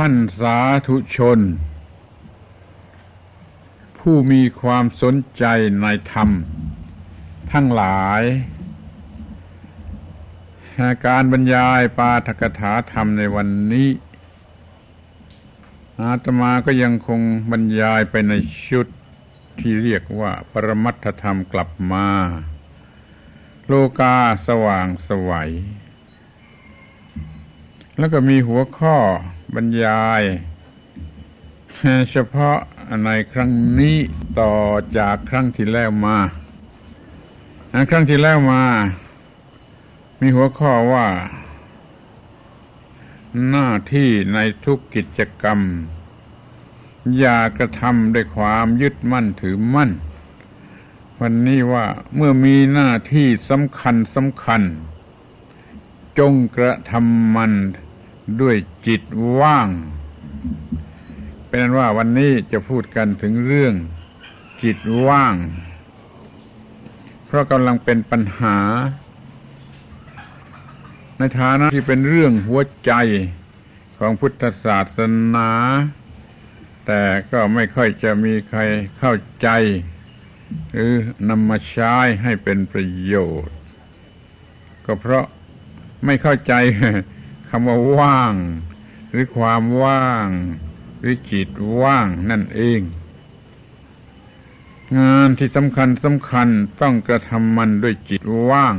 ท่านสาธุชน ผู้มีความสนใจในธรรม ทั้งหลาย การบรรยายปาฐกถาธรรมในวันนี้ อาตมาก็ยังคงบรรยายไปในชุดที่เรียกว่า ปรมัตถธรรมกลับมา โลกาสว่างสวัย แล้วก็มีหัวข้อบรรยาย เฉพาะในครั้งนี้ต่อจากครั้งที่แล้วมา ครั้งที่แล้วมา มีหัวข้อว่า หน้าที่ในทุกกิจกรรม อย่ากระทำด้วยความยึดมั่นถือมั่น วันนี้ว่าเมื่อมีหน้าที่สำคัญสำคัญ จงกระทำมัน ด้วยจิตว่าง เป็นนั้นว่าวันนี้จะพูดกันถึงเรื่องจิตว่าง เพราะกำลังเป็นปัญหา ในฐานะที่เป็นเรื่องหัวใจของพุทธศาสนา แต่ก็ไม่ค่อยจะมีใครเข้าใจ หรือนำมาใช้ให้เป็นประโยชน์ ก็เพราะไม่เข้าใจำว่าว่าง หรือความว่าง หรือจิตว่างนั่นเอง งานที่สำคัญสำคัญต้องกระทำมันด้วยจิตว่าง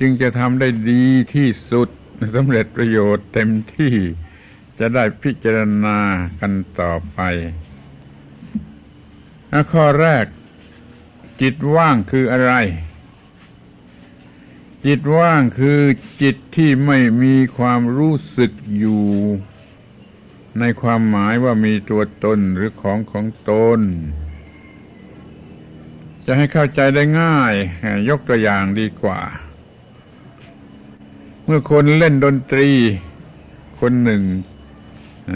จึงจะทำได้ดีที่สุดสำเร็จประโยชน์เต็มที่จะได้พิจารณากันต่อไปข้อแรก จิตว่างคืออะไร จิตว่างคือจิตที่ไม่มีความรู้สึกอยู่ ในความหมายว่ามีตัวตนหรือของของตน จะให้เข้าใจได้ง่าย ยกตัวอย่างดีกว่า เมื่อคนเล่นดนตรี คนหนึ่ง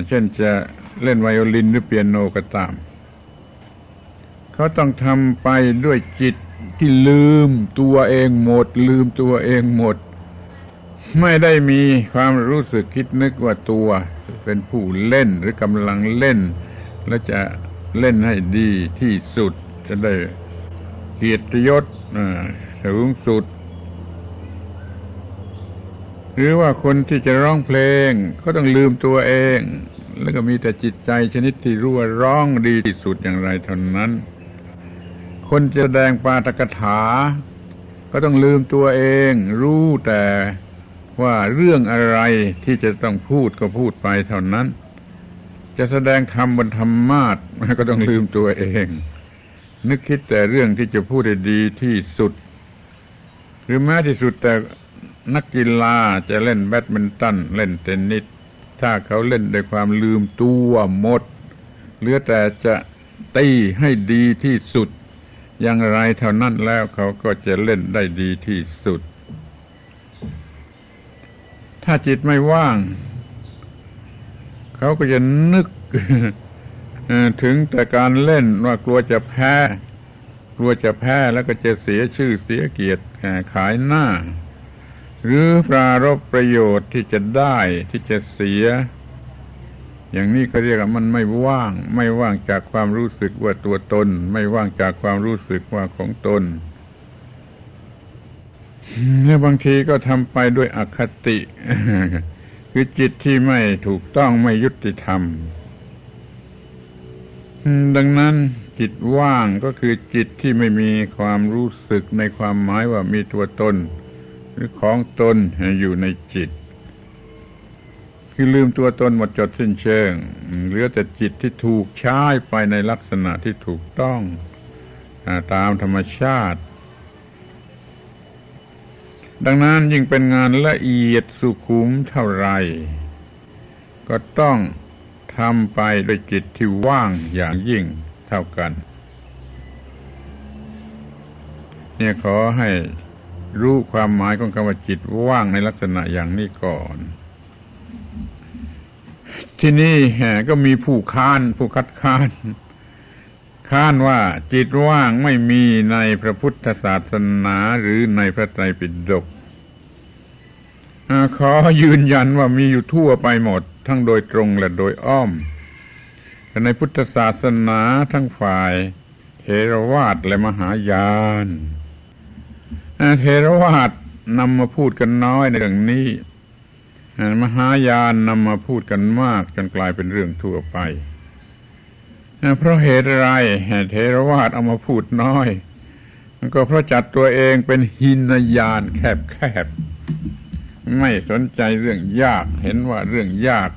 เช่นจะเล่นไวโอลินหรือเปียโนก็ตาม เขาต้องทำไปด้วยจิต ที่ลืมตัวเองหมด ลืมตัวเองหมด ไม่ได้มีความรู้สึกคิดนึกว่าตัวเป็นผู้เล่นหรือกำลังเล่น และจะเล่นให้ดีที่สุด จะได้เกียรติยศสูงสุด หรือว่าคนที่จะร้องเพลง ก็ต้องลืมตัวเอง แล้วก็มีแต่จิตใจชนิดที่รู้ว่าร้องดีที่สุดอย่างไรเท่านั้น คนจะแสดงปาตกถา ก็ต้องลืมตัวเอง รู้แต่ว่าเรื่องอะไรที่จะต้องพูดก็พูดไปเท่านั้น จะแสดงธรรมบนธรรมาทก็ต้องลืมตัวเอง นึกคิดแต่เรื่องที่จะพูดได้ดีที่สุด หรือแม้ที่สุดแต่นักกีฬาจะเล่นแบดมินตันเล่นเทนนิสถ้าเขาเล่นด้วยความลืมตัวหมด เหลือแต่จะตีให้ดีที่สุด อย่างไรเท่านั้นแล้วเขาก็จะเล่นได้ดีที่สุด ถ้าจิตไม่ว่าง เขาก็จะนึกถึงแต่การเล่นว่ากลัวจะแพ้ กลัวจะแพ้แล้วก็จะเสียชื่อเสียเกียรติขายหน้า หรือปรารบประโยชน์ที่จะได้ที่จะเสีย อย่างนี้เขาเรียกว่ามันไม่ว่าง ไม่ว่างจากความรู้สึกว่าตัวตน ไม่ว่างจากความรู้สึกว่าของตนและบางทีก็ทำไปด้วยอคติ คือจิตที่ไม่ถูกต้องไม่ยุติธรรม ดังนั้นจิตว่างก็คือจิตที่ไม่มีความรู้สึกในความหมายว่ามีตัวตน หรือของตนอยู่ในจิต คือลืมตัวตนหมดจดสิ้นเชิง เหลือแต่จิตที่ถูกใช้ไปในลักษณะที่ถูกต้องตามธรรมชาติ ดังนั้นยิ่งเป็นงานละเอียดสุขุมเท่าไร ก็ต้องทำไปด้วยจิตที่ว่างอย่างยิ่งเท่ากัน เนี่ยขอให้รู้ความหมายของคำว่าจิตว่างในลักษณะอย่างนี้ก่อน ที่นี่ก็มีผู้ค้านผู้คัดค้าน ค้านว่าจิตว่างไม่มีในพระพุทธศาสนาหรือในพระไตรปิฎกขอยืนยันว่ามีอยู่ทั่วไปหมด ทั้งโดยตรงและโดยอ้อมแต่ในพุทธศาสนาทั้งฝ่ายเทรวาสและมหายานเทรวาสนำมาพูดกันน้อยในเรื่องนี้ มหายานนำมาพูดกันมากจนกลายเป็นเรื่องทั่วไป เพราะเหตุไรเทรวาสเอามาพูดน้อย ก็เพราะจัดตัวเองเป็นหินยานแคบๆ ไม่สนใจเรื่องยาก เห็นว่าเรื่องยาก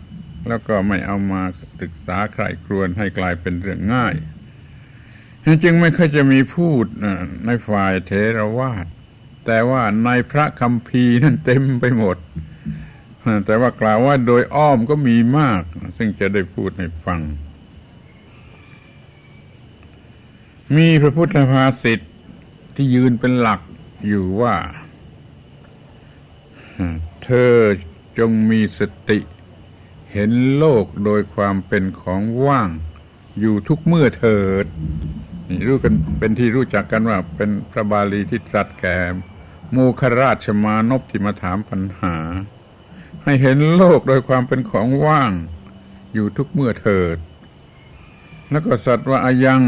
แล้วก็ไม่เอามาศึกษาใครครวนให้กลายเป็นเรื่องง่ายจึงไม่เคยจะมีพูดในฝ่ายเทรวาสแต่ว่าในพระคำพีนั่นเต็มไปหมด แต่ว่ากล่าวว่าโดยอ้อมก็มีมาก ซึ่งจะได้พูดให้ฟัง มีพระพุทธภาษิตที่ยืนเป็นหลักอยู่ว่า เธอจงมีสติ เห็นโลกโดยความเป็นของว่าง อยู่ทุกเมื่อเถิดนี่รู้กันเป็นที่รู้จักกันว่า เป็นพระบาลีที่ตรัสแก่โมคราชมานพที่มาถามปัญหา ให้เห็นโลกโดยความเป็นของว่าง อยู่ทุกเมื่อเถิด แล้วก็สัตว์ว่าอายัง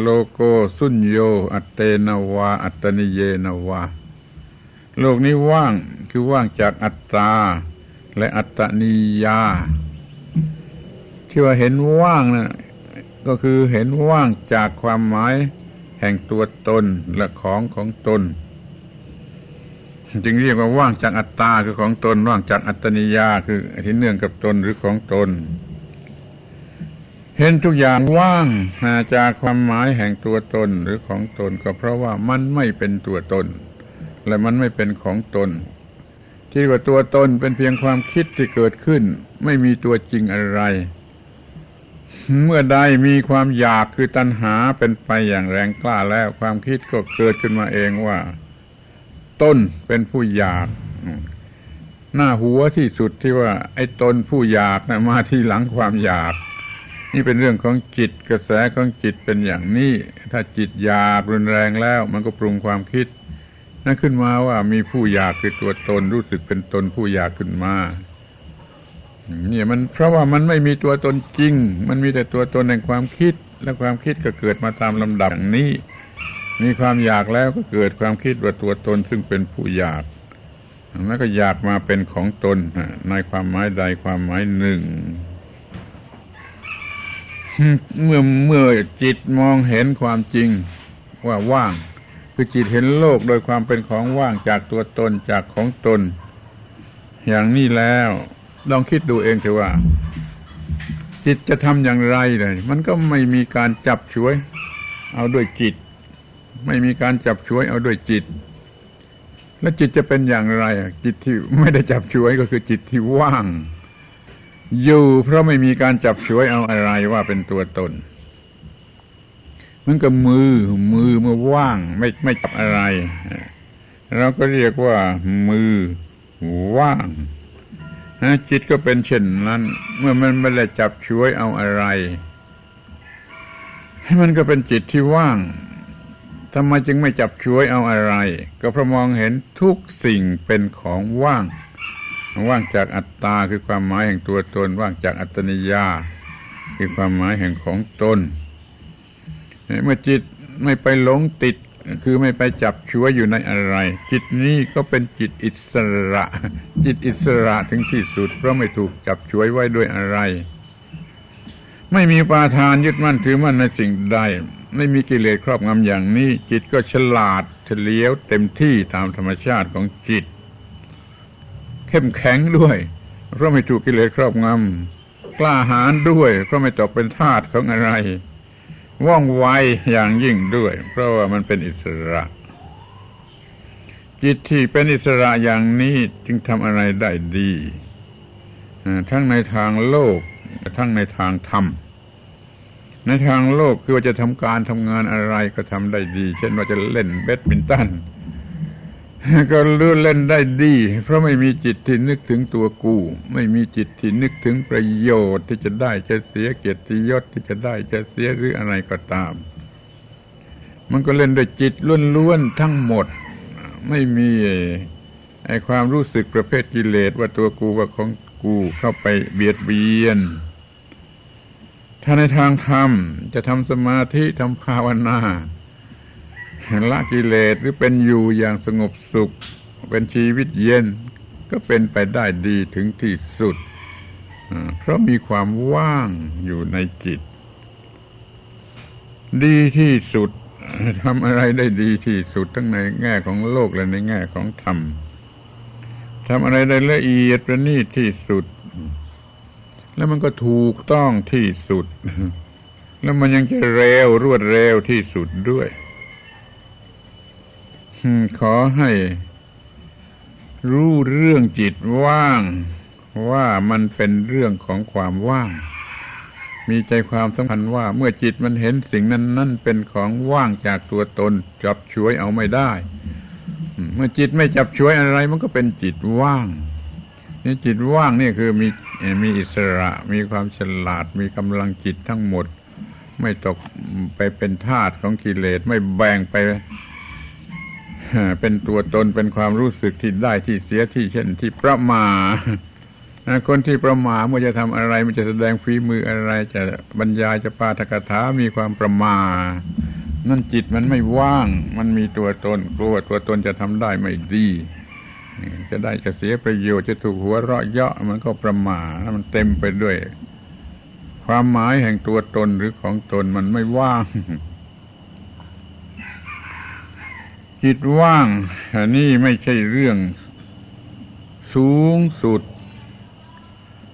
โลโกสุญโย อัตเตนวา อัตนิเยนวา โลกนี้ว่างคือว่างจากอัตตา และอัตนิยา ที่ว่าเห็นว่างนะก็คือเห็นว่างจากความหมายแห่งตัวตนและของของตน จึงเรียกว่าว่างจากอัตตาคือของตน ว่างจากอัตนิยาคือที่เนื่องกับตนหรือของตน เห็นทุกอย่างว่างจากความหมายแห่งตัวตนหรือของตน ก็เพราะว่ามันไม่เป็นตัวตน และมันไม่เป็นของตน ที่ว่าตัวตนเป็นเพียงความคิดที่เกิดขึ้น ไม่มีตัวจริงอะไร เมื่อใดมีความอยากคือตัณหาเป็นไปอย่างแรงกล้าแล้วความคิดก็เกิดขึ้นมาเองว่า ตนเป็นผู้อยากหน้าหัวที่สุดที่ว่า ไอ้ตนผู้อยากนะมาที่หลังความอยาก นี่เป็นเรื่องของจิตกระแสของจิตเป็นอย่างนี้ ถ้าจิตอยากรุนแรงแล้ว มันก็ปรุงความคิดนั่นขึ้นมาว่ามีผู้อยากคือตัวตนรู้สึกเป็นตนผู้อยากขึ้นมาเนี่ยมันเพราะว่ามันไม่มีตัวตนจริง มันมีแต่ตัวตนแห่งความคิด และความคิดก็เกิดมาตามลำดับนี้ มีความอยากแล้วก็เกิดความคิดว่าตัวตนซึ่งเป็นผู้อยาก แล้วก็อยากมาเป็นของตนในความหมายใดความหมายหนึ่ง เมื่อเมื่อจิตมองเห็นความจริงว่าว่าง คือจิตเห็นโลกโดยความเป็นของว่างจากตัวตนจากของตน อย่างนี้แล้ว ลองคิดดูเองเถอะว่า จิตจะทำอย่างไรเลย มันก็ไม่มีการจับช่วย เอาด้วยจิต ไม่มีการจับช่วยเอาด้วยจิต แล้วจิตจะเป็นอย่างไร จิตที่ไม่ได้จับช่วยก็คือจิตที่ว่าง อยู่เพราะไม่มีการจับฉวยเอาอะไรว่าเป็นตัวตน มันก็มือมือเมื่อว่าง ไม่ไม่จับอะไรเราก็เรียกว่ามือว่างจิตก็เป็นเช่นนั้น เมื่อมันไม่ได้จับช่วยเอาอะไร ให้มันก็เป็นจิตที่ว่าง ทำไมจึงไม่จับช่วยเอาอะไร ก็เพราะมองเห็นทุกสิ่งเป็นของว่าง ว่างจากอัตตาคือความหมายแห่งตัวตน ว่างจากอัตนิยา คือความหมายแห่งของตน เมื่อจิตไม่ไปหลงติดคือไม่ไปจับชัวอยู่ในอะไร จิตนี้ก็เป็นจิตอิสระ จิตอิสระถึงที่สุดเพราะไม่ถูกจับช่วยไว้ด้วยอะไร ไม่มีปาทานยึดมั่นถือมั่นในสิ่งใด ไม่มีกิเลสครอบงำอย่างนี้ จิตก็ฉลาดเฉลียวเต็มที่ตามธรรมชาติของจิต เข้มแข็งด้วย เพราะไม่ถูกกิเลสครอบงำกล้าหาญด้วย เพราะไม่ตกเป็นทาสของอะไร ว่องไวอย่างยิ่งด้วย เพราะว่ามันเป็นอิสระ จิตที่เป็นอิสระอย่างนี้จึงทำอะไรได้ดีทั้งในทางโลก ทั้งในทางธรรม ในทางโลกคือว่าจะทำการทำงานอะไรก็ทำได้ดี เช่นว่าจะเล่นเบดมินตันก็ลื่นเล่นได้ดี เพราะไม่มีจิตที่นึกถึงตัวกู ไม่มีจิตที่นึกถึงประโยชน์ที่จะได้จะเสียเกียรติยศที่จะได้จะเสียหรืออะไรก็ตาม มันก็เล่นด้วยจิตล้วนๆทั้งหมด ไม่มีไอความรู้สึกประเภทกิเลสว่าตัวกูว่าของ กูเข้าไปเบียดเบียน ถ้าในทางธรรมจะทำสมาธิทำภาวนาละกิเลสหรือเป็นอยู่อย่างสงบสุข เป็นชีวิตเย็น ก็เป็นไปได้ดีถึงที่สุด เพราะมีความว่างอยู่ในจิต ดีที่สุดทำอะไรได้ดีที่สุดทั้งในแง่ของโลกและในแง่ของธรรม ทำอะไรได้ละเอียดประณีตที่สุด แล้วมันก็ถูกต้องที่สุด แล้วมันยังจะเร็วรวดเร็วที่สุดด้วยขอให้รู้เรื่องจิตว่าง ว่ามันเป็นเรื่องของความว่าง มีใจความสำคัญว่าเมื่อจิตมันเห็นสิ่งนั้นนั่นเป็นของว่างจากตัวตนจับช่วยเอาไม่ได้ เมื่อจิตไม่จับช่วยอะไร มันก็เป็นจิตว่างนี่จิตว่างนี่คือมีมีอิสระ มีความฉลาด มีกำลังจิตทั้งหมด ไม่ตกไปเป็นทาสของกิเลสไม่แบ่งไปเป็นตัวตนเป็นความรู้สึกที่ได้ที่เสียที่เช่นที่ประมาคนที่ประมาเมื่อจะทำอะไร มันจะแสดงฝีมืออะไร จะบรรยายจะปาทกถา มีความประมา นั่นจิตมันไม่ว่าง มันมีตัวตนกลัวตัวตนจะทำได้ไม่ดี จะได้จะเสียประโยชน์จะถูกหัวเราะเยาะมันก็ประมาทมันเต็มไปด้วย ความหมายแห่งตัวตนหรือของตนมันไม่ว่าง จิตว่างอันนี้ไม่ใช่เรื่องสูงสุด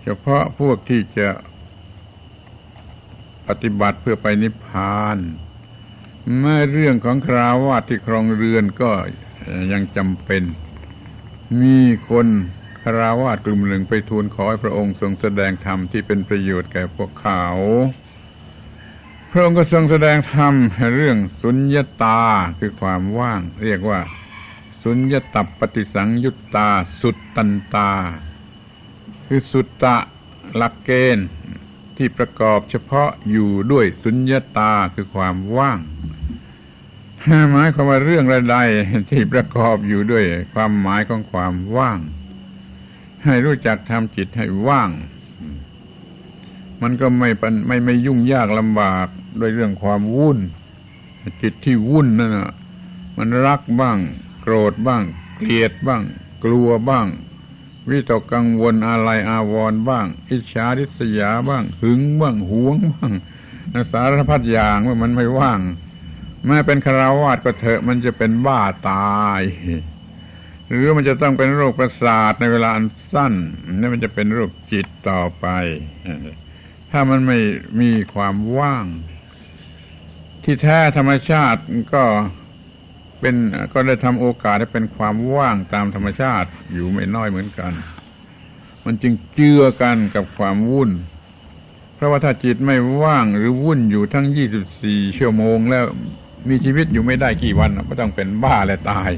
เฉพาะพวกที่จะปฏิบัติเพื่อไปนิพพาน แม้เรื่องของคราวาสที่ครองเรือนก็ยังจำเป็น มีคนคราวาสกลุ่มหนึ่งไปทูลขอให้พระองค์ทรงแสดงธรรมที่เป็นประโยชน์แก่พวกเขา พระองค์ก็ทรงแสดงธรรมเรื่องสุญญาตาคือความว่าง เรียกว่า สุญญาตับปฏิสังยุตตา สุดตันตา คือสุตตะหลักเกณฑ์ ที่ประกอบเฉพาะอยู่ด้วยสุญญาตาคือความว่างหมายความว่าเรื่องใดที่ประกอบอยู่ด้วยความหมายของความว่าง ให้รู้จักทำจิตให้ว่าง มันก็ไม่ไม่ไม่ยุ่งยากลำบากด้วยเรื่องความวุ่น จิตที่วุ่นนั่นนะมันรักบ้าง โกรธบ้าง เกลียดบ้าง กลัวบ้าง วิตกกังวลอะไรอาวรบ้าง อิจฉาริษยาบ้าง หึงบ้างหวงบ้างสารพัดอย่างว่ามันไม่ว่าง แม้เป็นคาราวาสก็เถอะมันจะเป็นบ้าตาย หรือมันจะต้องเป็นโรคประสาทในเวลาอันสั้นนี่มันจะเป็นโรคจิตต่อไป ถ้ามันไม่มีความว่าง ที่แท้ธรรมชาติก็ เป็นก็ได้ทำโอกาสให้เป็นความว่างตามธรรมชาติอยู่ไม่น้อยเหมือนกัน มันจึงเจือกันกับความวุ่น เพราะว่าถ้าจิตไม่ว่างหรือวุ่นอยู่ทั้งยี่สิบสี่ชั่วโมงแล้วมีชีวิตอยู่ไม่ได้กี่วันก็ต้องเป็นบ้าและตาย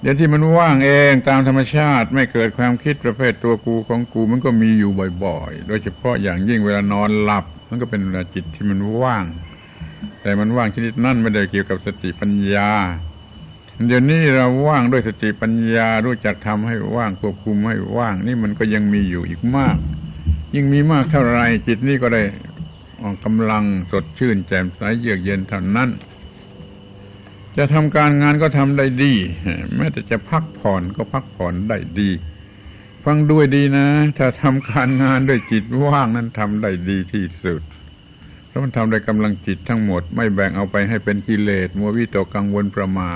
เดี๋ยวที่มันว่างเองตามธรรมชาติไม่เกิดความคิดประเภทตัวกูของกูมันก็มีอยู่บ่อย ๆ โดยเฉพาะอย่างยิ่งเวลานอนหลับ มันก็เป็นเวลาจิตที่มันว่าง แต่มันว่างชนิดนั่นไม่ได้เกี่ยวกับสติปัญญา เดี๋ยวนี้เราว่างด้วยสติปัญญารู้จักทำให้ว่างควบคุมให้ว่าง นี่มันก็ยังมีอยู่อีกมาก ยิ่งมีมากเท่าไรจิตนี้ก็ได้กำลังสดชื่นแจ่มใสเยือกเย็นเท่านั้น จะทำการงานก็ทำได้ดี แม้แต่จะพักผ่อนก็พักผ่อนได้ดี ฟังด้วยดีนะ ถ้าทำการงานด้วยจิตว่างนั้นทำได้ดีที่สุด เพราะมันทำได้กำลังจิตทั้งหมด ไม่แบ่งเอาไปให้เป็นกิเลสมัววิตกกังวลประมา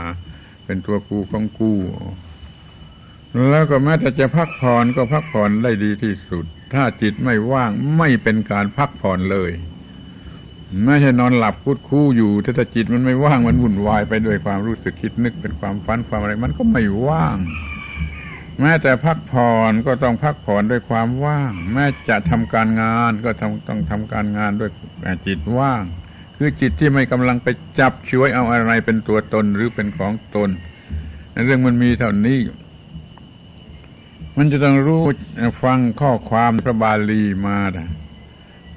เป็นตัวกูของกูแล้วก็แม้แต่จะพักผ่อนก็พักผ่อนได้ดีที่สุด ถ้าจิตไม่ว่างไม่เป็นการพักผ่อนเลยไม่ใช่นอนหลับพูดคู่อยู่ถ้าจิตมันไม่ว่างมันวุ่นวายไปด้วยความรู้สึกคิดนึกเป็นความฝันความอะไร มันก็ไม่ว่าง แม้แต่พักผ่อนก็ต้องพักผ่อนด้วยความว่าง แม้จะทำการงานก็ต้องต้องทำการงานด้วยจิตว่าง คือจิตที่ไม่กำลังไปจับช่วยเอาอะไรเป็นตัวตนหรือเป็นของตน เรื่องมันมีเท่านี้ มันจะต้องรู้ฟังข้อความพระบาลีมา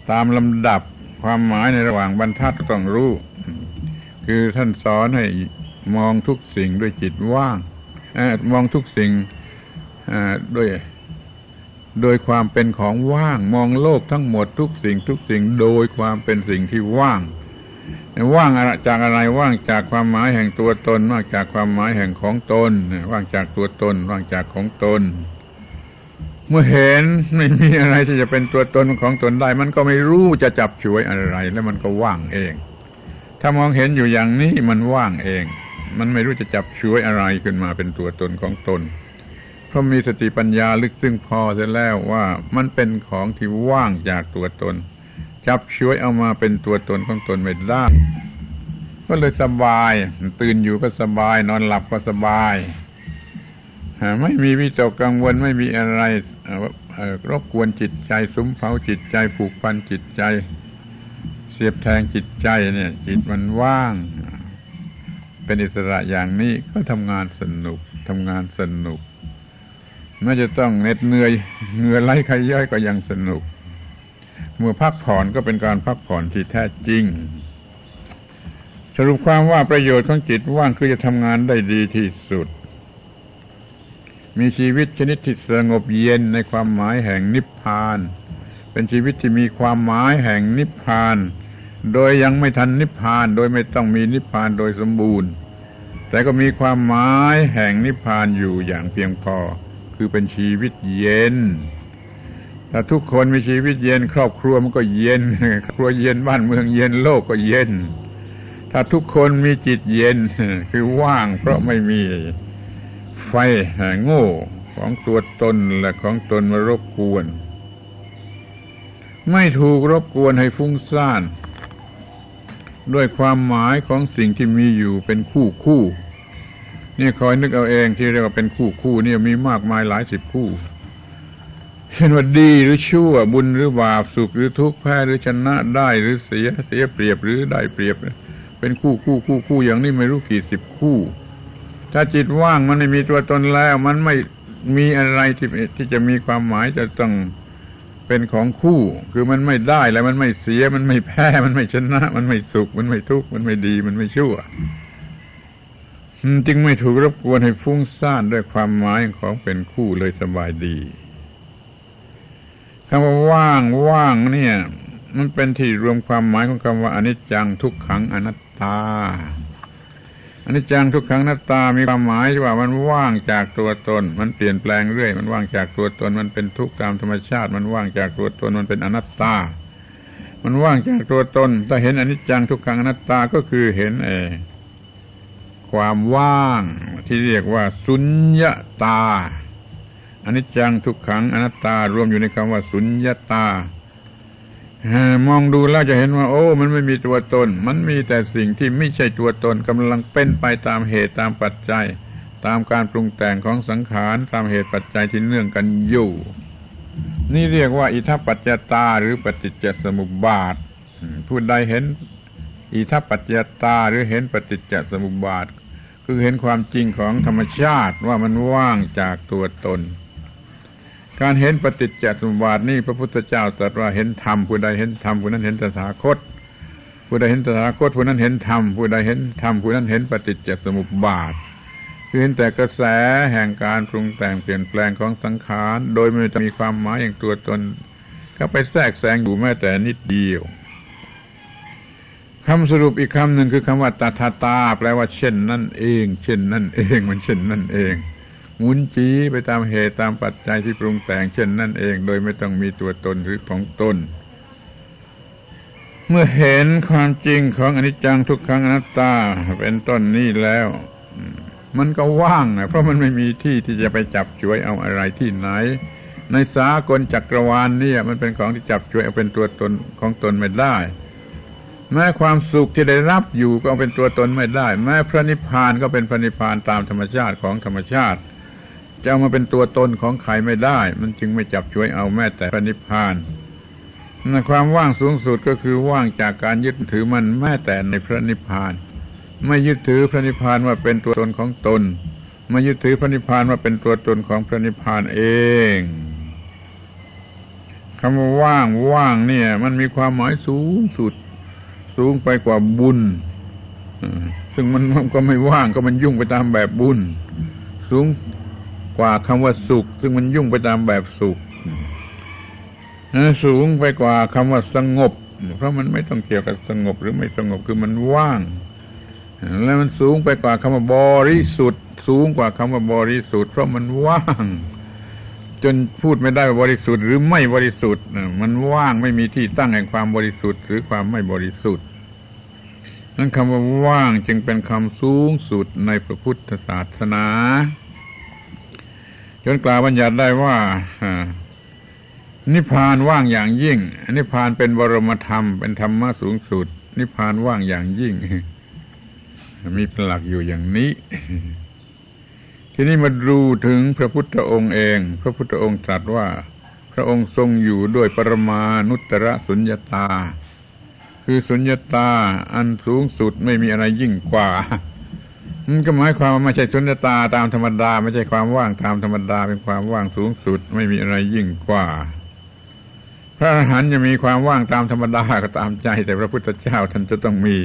ตามลำดับความหมายในระหว่างบรรทัดต้องรู้ คือท่านสอนให้มองทุกสิ่งด้วยจิตว่างอมองทุกสิ่ง ด้วยโดยความเป็นของว่างมองโลกทั้งหมดทุกสิ่งทุกสิ่งโดยความเป็นสิ่งที่ว่าง ว่างจากอะไรว่างจากความหมายแห่งตัวตนว่างจากความหมายแห่งของตน ว่างจากตัวตน ว่างจากของตน เมื่อเห็นไม่มีอะไรที่จะเป็นตัวตนของตนได้ มันก็ไม่รู้จะจับฉวยอะไร แล้วมันก็ว่างเอง ถ้ามองเห็นอยู่อย่างนี้มันว่างเอง มันไม่รู้จะจับฉวยอะไรขึ้นมาเป็นตัวตนของตน ราะมีสติปัญญาลึกซึ้งพอเสียแล้วว่ามันเป็นของที่ว่างจากตัวตน จับช่วยเอามาเป็นตัวตนของตนไม่ได้ก็เลยสบาย ตื่นอยู่ก็สบาย นอนหลับก็สบายไม่มีวิตกกังวลไม่มีอะไรรบกวนจิตใจสุมเผาจิตใจผูกพันจิตใจ เสียบแทงจิตใจเนี่ย จิตมันว่าง เป็นอิสระอย่างนี้ก็ทำงานสนุกทำงานสนุก ไม่จะต้องเหน็ดเหนื่อยเหงื่อไหลใครย่อยก็ยังสนุก เมื่อพักผ่อนก็เป็นการพักผ่อนที่แท้จริง สรุปความว่าประโยชน์ของจิตว่างคือจะทำงานได้ดีที่สุด มีชีวิตชนิดที่สงบเย็นในความหมายแห่งนิพพาน เป็นชีวิตที่มีความหมายแห่งนิพพาน โดยยังไม่ทันนิพพาน โดยไม่ต้องมีนิพพานโดยสมบูรณ์ แต่ก็มีความหมายแห่งนิพพานอยู่อย่างเพียงพอ คือเป็นชีวิตเย็น ถ้าทุกคนมีชีวิตเย็น ครอบครัวมันก็เย็น ครัวเย็นบ้านเมืองเย็นโลกก็เย็น ถ้าทุกคนมีจิตเย็น คือว่างเพราะไม่มีไฟโง่ของตัวตนและของตนมารบกวน ไม่ถูกรบกวนให้ฟุ้งซ่าน ด้วยความหมายของสิ่งที่มีอยู่เป็นคู่คู่ นี่คอยนึกเอาเองที่เรียกว่าเป็นคู่คู่นี่มีมากมายหลายสิบคู่ เช่นว่าดีหรือชั่ว บุญหรือบาปสุขหรือทุกข์แพ้หรือชนะได้หรือเสียเสียเปรียบหรือได้เปรียบ เป็นคู่คู่คู่คู่อย่างนี้ไม่รู้กี่สิบคู่ ถ้าจิตว่างมันไม่มีตัวตนแล้ว มันไม่มีอะไรที่ที่จะมีความหมายจะต้องเป็นของคู่ คือมันไม่ได้แล้วมันไม่เสียมันไม่แพ้ มันไม่ชนะ มันไม่สุข มันไม่ทุกข์มันไม่ดีมันไม่ชั่ว จึงไม่ถูกรบกวนให้ฟุ้งซ่านด้วยความหมายของเป็นคู่เลยสบายดีคำว่าว่างว่างเนี่ย มันเป็นที่รวมความหมายของคำว่าอนิจจังทุกขังอนัตตาอนิจจังทุกขังอนัตตามีความหมายว่ามันว่างจากตัวตน มันเปลี่ยนแปลงเรื่อย มันว่างจากตัวตน มันเป็นทุกข์ตามธรรมชาติ มันว่างจากตัวตน มันเป็นอนัตตา มันว่างจากตัวตนถ้าเห็นอนิจจังทุกขังอนัตตาก็คือเห็นเอง ความว่าง ที่เรียกว่าสุญญาตาอันิจจังทุกขังอนัตตารวมอยู่ในคำว่าสุญญาตามองดูแล้วจะเห็นว่า โอ้ มันไม่มีตัวตน มันมีแต่สิ่งที่ไม่ใช่ตัวตนกำลังเป็นไปตามเหตุตามปัจจัย ตามการปรุงแต่งของสังขารตามเหตุปัจจัยที่เนื่องกันอยู่ นี่เรียกว่า อิทัปปัจจตาหรือปฏิจจสมุปบาทผู้ใดเห็น อิทัปปัจจตาหรือเห็นปฏิจจสมุปบาท คือเห็นความจริงของธรรมชาติว่ามันว่างจากตัวตน การเห็นปฏิจจสมุปบาทนี่พระพุทธเจ้าตรัสว่าเห็นธรรมผู้ใดเห็นธรรมผู้นั้นเห็นตถาคต ผู้ใดเห็นตถาคตผู้นั้นเห็นธรรมผู้ใดเห็นธรรมผู้นั้นเห็นปฏิจจสมุปบาทคือเห็นแต่กระแสแห่งการปรุงแต่งเปลี่ยนแปลงของสังขาร โดยไม่มีความหมายอย่างตัวตน ก็ไปแทรกแซงอยู่แม้แต่นิดเดียว คำสรุปอีกคำหนึ่งคือคำว่าตถาตา แปลว่าเช่นนั่นเอง เช่นนั่นเองมันเช่นนั่นเองหมุนจีไปตามเหตุตามปัจจัยที่ปรุงแต่งเช่นนั่นเอง โดยไม่ต้องมีตัวตนหรือของตนเมื่อเห็นความจริงของอนิจจังทุกขังอนัตตา เป็นต้นนี้แล้ว มันก็ว่างนะเพราะมันไม่มีที่ที่จะไปจับช่วยเอาอะไรที่ไหน ในสากลจักรวาลนี่มันเป็นของที่จับช่วยเอาเป็นตัวตนของตนไม่ได้ แม้ความสุขที่ได้รับอยู่ก็เป็นตัวตนไม่ได้ แม้พระนิพพานก็เป็นพระนิพพานตามธรรมชาติของธรรมชาติ จะเอามาเป็นตัวตนของใครไม่ได้ มันจึงไม่จับช่วยเอาแม้แต่พระนิพพานนความว่างสูงสุดก็คือว่างจากการยึดถือมันแม้แต่ในพระนิพพาน ไม่ยึดถือพระนิพพานว่าเป็นตัวตนของตน ไม่ยึดถือพระนิพพานว่าเป็นตัวตนของพระนิพพานเองคำว่าว่างว่างเนี่ย มันมีความหมายสูงสุด สูงไปกว่าบุญ ซึ่งมันก็ไม่ว่างก็มันยุ่งไปตามแบบบุญ สูงกว่าคำว่าสุข ซึ่งมันยุ่งไปตามแบบสุขสูงไปกว่าคำว่าสงบ เพราะมันไม่ต้องเกี่ยวกับสงบหรือไม่สงบคือมันว่าง แล้วมันสูงไปกว่าคำว่าบริสุทธิ์ สูงกว่าคำว่าบริสุทธิ์เพราะมันว่าง จนพูดไม่ได้ว่าบริสุทธิ์หรือไม่บริสุทธิ์มันว่างไม่มีที่ตั้งแห่งความบริสุทธิ์ หรือความไม่บริสุทธิ์นั้นคำว่าว่างจึงเป็นคำสูงสุดในพระพุทธศาสนาจนกล่าวบัญญัติได้ว่านิพพานว่างอย่างยิ่ง นิพพานเป็นบรมธรรม เป็นธรรมะสูงสุด นิพพานว่างอย่างยิ่ง มีหลักอยู่อย่างนี้ ทีนี้มาดูถึงพระพุทธองค์เอง พระพุทธองค์ตรัสว่า พระองค์ทรงอยู่ด้วยปรมานุตตรสุญญาตา คือสุญญาตาอันสูงสุดไม่มีอะไรยิ่งกว่ามันก็หมายความว่าไม่ใช่สุญญตาตามธรรมดา ไม่ใช่ความว่างตามธรรมดาเป็นความว่างสูงสุด ไม่มีอะไรยิ่งกว่า พระอรหันต์จะมีความว่างตามธรรมดาก็ตามใจ แต่พระพุทธเจ้าท่านจะต้องมี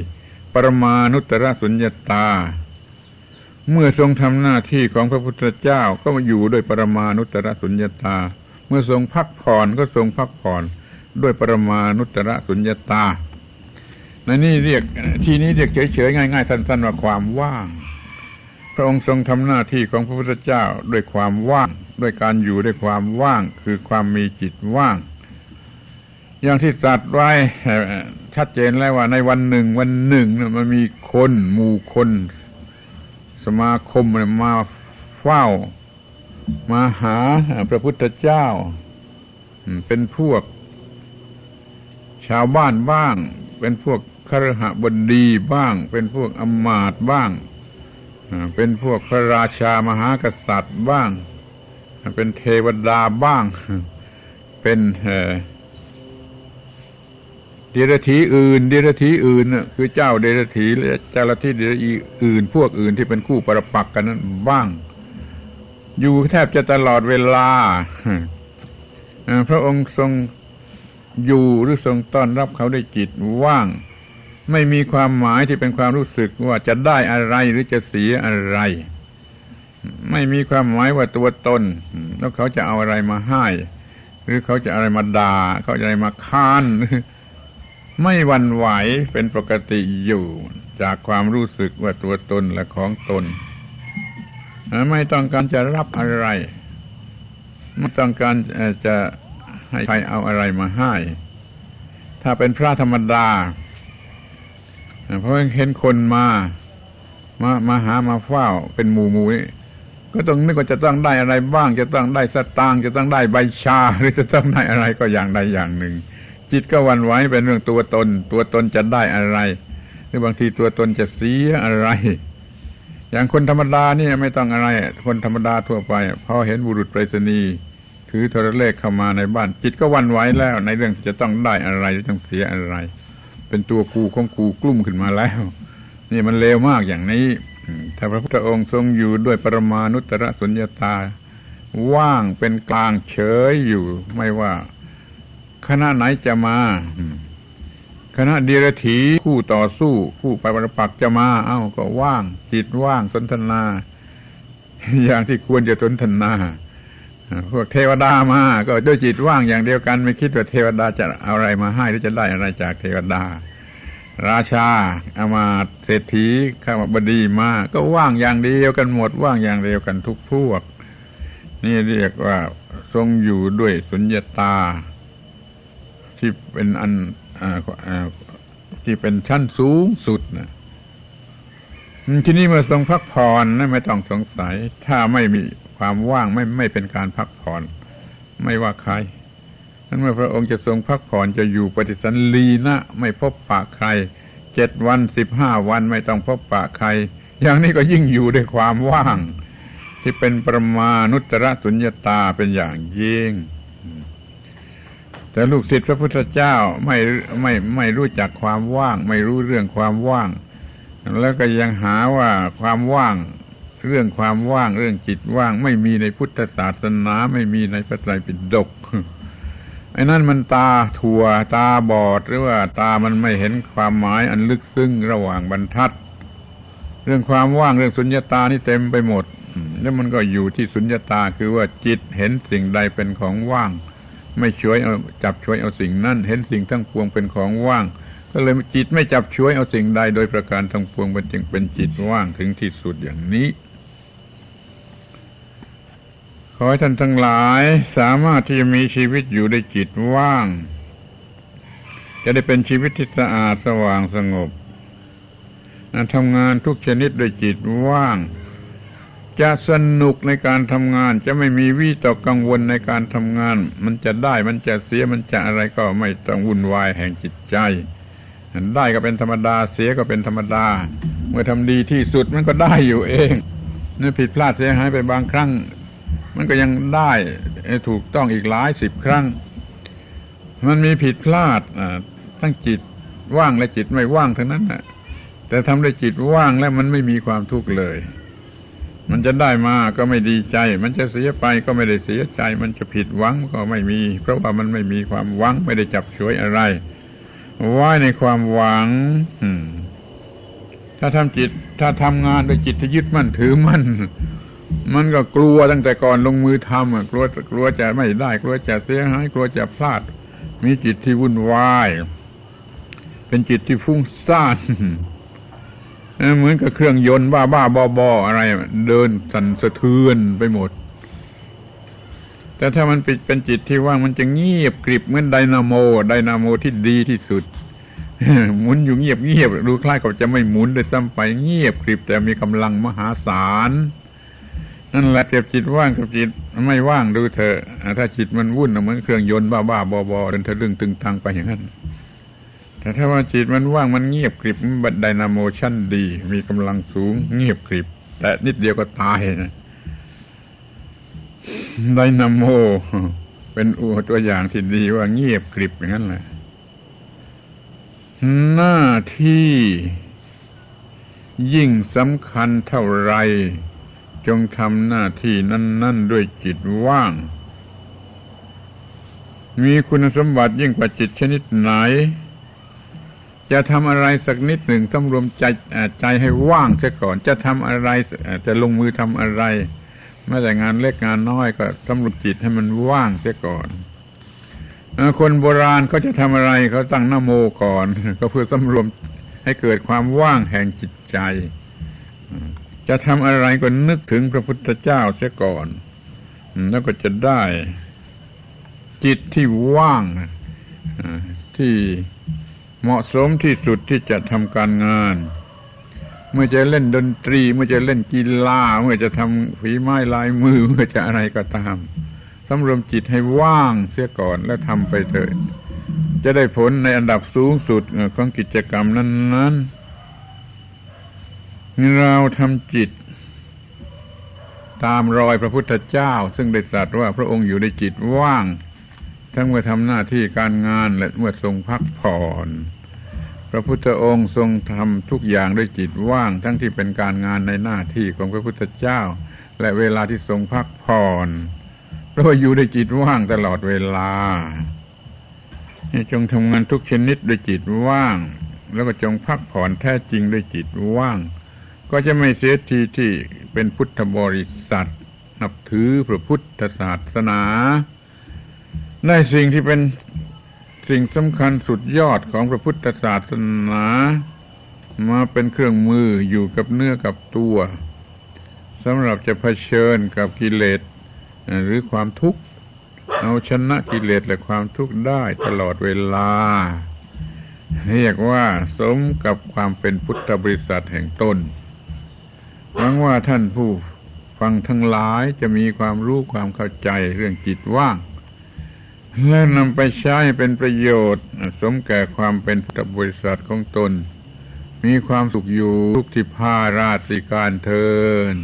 ปรมาณุตตรสุญญตา เมื่อทรงทำหน้าที่ของพระพุทธเจ้าก็มาอยู่ด้วยปรมาณุตตรสุญญตา เมื่อทรงพักผ่อนก็ทรงพักผ่อนด้วยปรมาณุตตรสุญญตาในนี่เรียกที่นี้เรียกเฉยๆง่ายๆสั้นๆว่าความว่าง พระองค์ทรงทำหน้าที่ของพระพุทธเจ้าด้วยความว่าง ด้วยการอยู่ด้วยความว่าง คือความมีจิตว่าง อย่างที่ตรัสไว้ชัดเจนแล้วว่าในวันหนึ่งวันหนึ่งมันมีคนหมู่คน มาคมมาเฝ้า มาหาพระพุทธเจ้า เป็นพวก ชาวบ้านบ้าง เป็นพวกครหบดีบ้าง เป็นพวกอมาตบ้าง เป็นพวกพระราชามหากษัตริย์บ้าง เป็นเทวดาบ้าง เป็นเเดรัธีอื่น เดรัธีอื่นน่ะคือเจ้าเดรัธีและเจ้าลัทธิเดรัธีอื่น พวกอื่นที่เป็นคู่ประปักกันนั้นบ้าง อยู่แทบจะตลอดเวลาพระองค์ทรงอยู่หรือทรงต้อนรับเขาด้วยจิตว่าง ไม่มีความหมายที่เป็นความรู้สึกว่าจะได้อะไรหรือจะเสียอะไร ไม่มีความหมายว่าตัวตน แล้วเขาจะเอาอะไรมาให้ หรือเขาจะอะไรมาดา่าเขาจะอะไรมาค้าน ไม่วันไหวเป็นปกติอยู่จากความรู้สึกว่าตัวตนและของตน ไม่ต้องการจะรับอะไร ไม่ต้องการจะให้ใครเอาอะไรมาให้ ถ้าเป็นพระธรรมดาเพราะเห็นคนมา มามาหามาเฝ้าเป็นหมู่หมู่ก็ต้องนึกว่าจะต้องได้อะไรบ้าง จะต้องได้สตางค์จะต้องได้ใบชาหรือจะต้องได้อะไรก็อย่างใดอย่างหนึ่ง จิตก็วันไหวเป็นเรื่องตัวตน ตัวตนจะได้อะไร หรือบางทีตัวตนจะเสียอะไร อย่างคนธรรมดาเนี่ยไม่ต้องอะไร คนธรรมดาทั่วไปพอเห็นบุรุษไปรษณีย์ถือโทรเลขเข้ามาในบ้าน จิตก็วันไหวแล้ว ในเรื่องจะต้องได้อะไรจะต้องเสียอะไร เป็นตัวกูของกูกลุ่มขึ้นมาแล้ว นี่มันเลวมากอย่างนี้ถ้าพระพุทธองค์ทรงอยู่ด้วยปรมานุตตรสุญญาตา ว่างเป็นกลางเฉยอยู่ไม่ว่า คณะไหนจะมาคณะเดียรถีคู่ต่อสู้ คู่ไปประปักจะมา เอ้าก็ว่าง จิตว่างสนทนา อย่างที่ควรจะสนทนาพวกเทวดามา ก็ด้วยจิตว่างอย่างเดียวกัน ไม่คิดว่าเทวดาจะเอาอะไรมาให้หรือจะได้อะไรจากเทวดา ราชาอามาเศรษฐีข้าบดีมา ก็ว่างอย่างเดียวกันหมดว่างอย่างเดียวกันทุกพวก นี่เรียกว่าทรงอยู่ด้วยสุญญตา ที่เป็นอันที่เป็นชั้นสูงสุดนะที่นี้เมื่อทรงพักผ่อนนะไม่ต้องสงสัย ถ้าไม่มีความว่างไม่ไม่เป็นการพักผ่อน ไม่ว่าใครนั้นเมื่อพระองค์จะทรงพักผ่อนจะอยู่ปฏิสันลีนะไม่พบปะใครเจ็ดวันสิบห้าวันไม่ต้องพบปะใคร อย่างนี้ก็ยิ่งอยู่ด้วยความว่าง ที่เป็นประมาณุตระสุญญตาเป็นอย่างยิ่ง แต่ลูกศิษย์พระพุทธเจ้าไม่ไม่ไม่รู้จักความว่าง ไม่รู้เรื่องความว่าง แล้วก็ยังหาว่าความว่าง เรื่องความว่างเรื่องจิตว่าง ไม่มีในพุทธศาสนาไม่มีในพระไตรปิฎกไอ้นั่นมันตาถั่วตาบอดหรือว่าตามันไม่เห็นความหมายอันลึกซึ้งระหว่างบรรทัด เรื่องความว่างเรื่องสุญญตานี่เต็มไปหมด แล้วมันก็อยู่ที่สุญญตาคือว่าจิตเห็นสิ่งใดเป็นของว่าง ไม่ช่วยเอาจับช่วยเอาสิ่งนั้นเห็นสิ่งทั้งปวงเป็นของว่าง ก็เลยจิตไม่จับช่วยเอาสิ่งใดโดยประการทั้งปวงมันจึงเป็นจิตว่างถึงที่สุดอย่างนี้ขอให้ท่านทั้งหลายสามารถที่จะมีชีวิตอยู่ในจิตว่าง จะได้เป็นชีวิตที่สะอาดสว่างสงบทำงานทุกชนิดโดยจิตว่าง จะสนุกในการทำงาน จะไม่มีวิตกกังวลในการทำงาน มันจะได้มันจะเสียมันจะอะไรก็ไม่ต้องวุ่นวายแห่งจิตใจ ได้ก็เป็นธรรมดาเสียก็เป็นธรรมดา เมื่อทำดีที่สุดมันก็ได้อยู่เองเมื่อผิดพลาดเสียหายไปบางครั้ง มันก็ยังได้ถูกต้องอีกหลายสิบครั้ง มันมีผิดพลาดทั้งจิตว่างและจิตไม่ว่างทั้งนั้นนะแต่ทำด้วยจิตว่างแล้วมันไม่มีความทุกข์เลย มันจะได้มาก็ไม่ดีใจ มันจะเสียไปก็ไม่ได้เสียใจ มันจะผิดหวังก็ไม่มี เพราะว่ามันไม่มีความหวังไม่ได้จับช่วยอะไรไว้ในความหวังถ้าทำจิต ถ้าทำงานด้วยจิตที่ยึดมั่นถือมั่นมันก็กลัวตั้งแต่ก่อนลงมือทำกลัวกลัวจะไม่ได้ กลัวจะเสียหาย กลัวจะพลาด มีจิตที่วุ่นวาย เป็นจิตที่ฟุ้งซ่าน เหมือนกับเครื่องยนต์บ้าบ้าบอบออะไร เดินสั่นสะเทือนไปหมด แต่ถ้ามันเป็นจิตที่ว่างมันจะเงียบกริบเหมือนไดนาโมไดนาโมที่ดีที่สุดหมุนอยู่เงียบเงียบดูคล้ายกับจะไม่หมุนเลยซ้ำไปเงียบกริบแต่มีกำลังมหาศาลนั่นแหละเปรียบจิตว่างกับจิตไม่ว่างดูเถอะถ้าจิตมันวุ่นเหมือนเครื่องยนต์บ้าบ้าบอบอเดินทะลึ่งตึงตังไปอย่างนั้น แต่ถ้าว่าจิตมันว่างมันเงียบกริบบัดไดนาโมชั่นดี มีกำลังสูง เงียบกริบ แต่นิดเดียวก็ตายนะไดนาโม เป็นอุตัวอย่างที่ดีว่าเงียบกริบอย่างนั้นแหละหน้าที่ยิ่งสำคัญเท่าไร จงทำหน้าที่นั่น ๆ ด้วยจิตว่าง มีคุณสมบัติยิ่งกว่าจิตชนิดไหน จะทำอะไรสักนิดหนึ่งต้องรวมใจใจให้ว่างเสียก่อน จะทำอะไรจะลงมือทำอะไรแม้แต่งานเล็กงานน้อยก็สำรวจจิตให้มันว่างเสียก่อนคนโบราณเขาจะทำอะไรเขาตั้งนโมก่อน ก็เพื่อสำรวมให้เกิดความว่างแห่งจิตใจ จะทำอะไรก็นึกถึงพระพุทธเจ้าเสียก่อนแล้วก็จะได้จิตที่ว่างที่ เหมาะสมที่สุดที่จะทำการงาน เมื่อจะเล่นดนตรี เมื่อจะเล่นกีฬา เมื่อจะทำฝีไม้ลายมือ เมื่อจะอะไรก็ตามสำรวมจิตให้ว่างเสียก่อนแล้วทำไปเถิดจะได้ผลในอันดับสูงสุดของกิจกรรมนั้นๆเราทำจิต ตามรอยพระพุทธเจ้า ซึ่งได้ตรัสว่าพระองค์อยู่ในจิตว่าง ทั้งเมื่อทำหน้าที่การงานและเมื่อทรงพักผ่อน พระพุทธองค์ทรงทำทุกอย่างด้วยจิตว่าง ทั้งที่เป็นการงานในหน้าที่ของพระพุทธเจ้า และเวลาที่ทรงพักผ่อนเพราะว่าอยู่ด้วยจิตว่างตลอดเวลาจงทำงานทุกชนิดด้วยจิตว่าง แล้วก็จงพักผ่อนแท้จริงด้วยจิตว่าง ก็จะไม่เสียทีที่เป็นพุทธบริษัท นับถือพระพุทธศาสนา ได้สิ่งที่เป็นสิ่งสำคัญสุดยอดของพระพุทธศาสนา มาเป็นเครื่องมืออยู่กับเนื้อกับตัวสำหรับจะเผชิญกับกิเลสหรือความทุกข์เอาชนะกิเลสและความทุกข์ได้ตลอดเวลา เรียกว่าสมกับความเป็นพุทธบริษัทแห่งตนหวังว่าท่านผู้ฟังทั้งหลายจะมีความรู้ความเข้าใจเรื่องจิตว่าง และนำไปใช้เป็นประโยชน์ สมแก่ความเป็นพุทธบริษัทของตน มีความสุขอยู่ทุกทิพาราติการเทิน